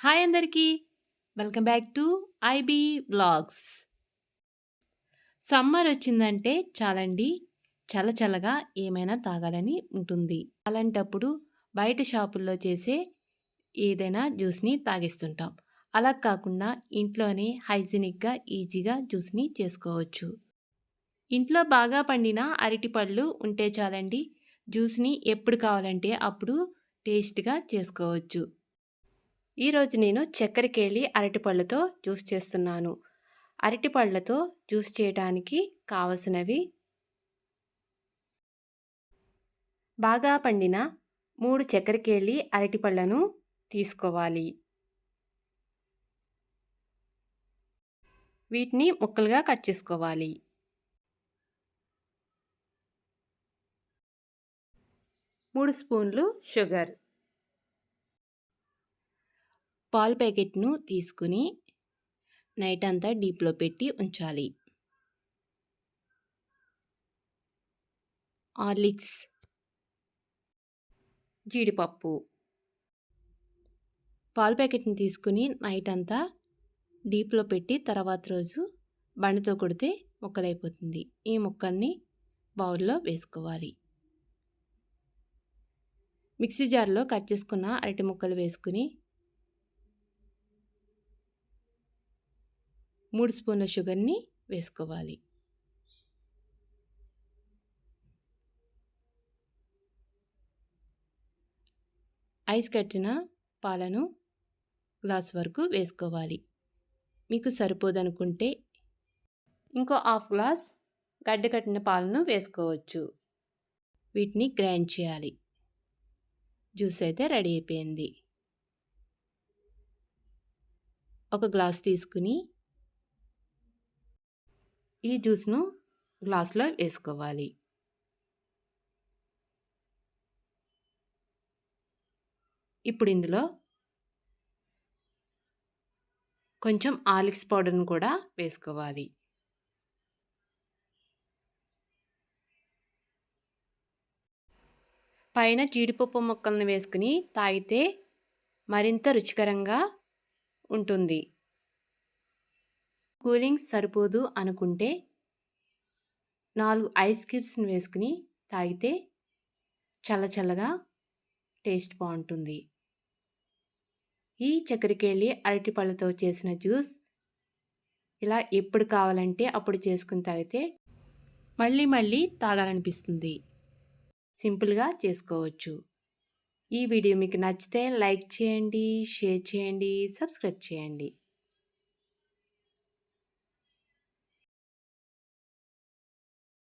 Hi అందరికీ. Welcome back to IB vlogs summer వచ్చిందంటే చాలండి చల్ల చల్లగా ఏమైనా తాగాలని ఉంటుంది. అలాంటప్పుడు బయట షాపుల్లో చేసే ఏదైనా జ్యూస్ని తాగిస్తుంటాం. అలా కాకుండా ఇంట్లోనే హైజీనిక్గా ఈజీగా జ్యూస్ని చేసుకోవచ్చు. ఇంట్లో బాగా పండిన అరటిపళ్ళు ఉంటే చాలండి జ్యూస్ని ఎప్పుడు కావాలంటే అప్పుడు టేస్ట్గా చేసుకోవచ్చు. ఈరోజు నేను చక్కెరకేళి అరటిపళ్ళతో జ్యూస్ చేస్తున్నాను. అరటిపళ్ళతో జ్యూస్ చేయడానికి కావలసినవి బాగా పండిన మూడు చక్కెరకేళి అరటిపళ్ళను తీసుకోవాలి. వీటిని ముక్కలుగా కట్ చేసుకోవాలి. మూడు స్పూన్లు షుగర్. పాల్ ప్యాకెట్ను తీసుకుని నైట్ అంతా డీప్లో పెట్టి ఉంచాలి. ఆర్లిక్స్. జీడిపప్పు. పాల్ ప్యాకెట్ని తీసుకుని నైట్ అంతా డీప్లో పెట్టి తర్వాత రోజు బండితో కొడితే ముక్కలైపోతుంది. ఈ ముక్కల్ని బౌల్లో వేసుకోవాలి. మిక్సీ జార్లో కట్ చేసుకున్న అరటి ముక్కలు వేసుకుని మూడు స్పూన్ల షుగర్ని వేసుకోవాలి. ఐస్ కట్టిన పాలను గ్లాస్ వరకు వేసుకోవాలి. మీకు సరిపోదనుకుంటే ఇంకో హాఫ్ గ్లాస్ గడ్డ కట్టిన పాలను వేసుకోవచ్చు. వీటిని గ్రైండ్ చేయాలి. జ్యూస్ అయితే రెడీ అయిపోయింది. ఒక గ్లాస్ తీసుకుని ఈ జ్యూస్ను గ్లాస్లో వేసుకోవాలి. ఇప్పుడు ఇందులో కొంచెం ఆలిక్స్ పౌడర్ను కూడా వేసుకోవాలి. పైన జీడిపప్పు మొక్కలను వేసుకుని తాగితే మరింత రుచికరంగా ఉంటుంది. కూలింగ్ సరిపోదు అనుకుంటే నాలుగు ఐస్ క్యూబ్స్ని వేసుకుని తాగితే చల్ల చల్లగా టేస్ట్ బాగుంటుంది. ఈ చక్కెరకేళి అరటిపళ్ళతో చేసిన జ్యూస్ ఇలా ఎప్పుడు కావాలంటే అప్పుడు చేసుకుని తాగితే మళ్ళీ మళ్ళీ తాగాలనిపిస్తుంది. సింపుల్గా చేసుకోవచ్చు. ఈ వీడియో మీకు నచ్చితే లైక్ చేయండి షేర్ చేయండి సబ్స్క్రైబ్ చేయండి.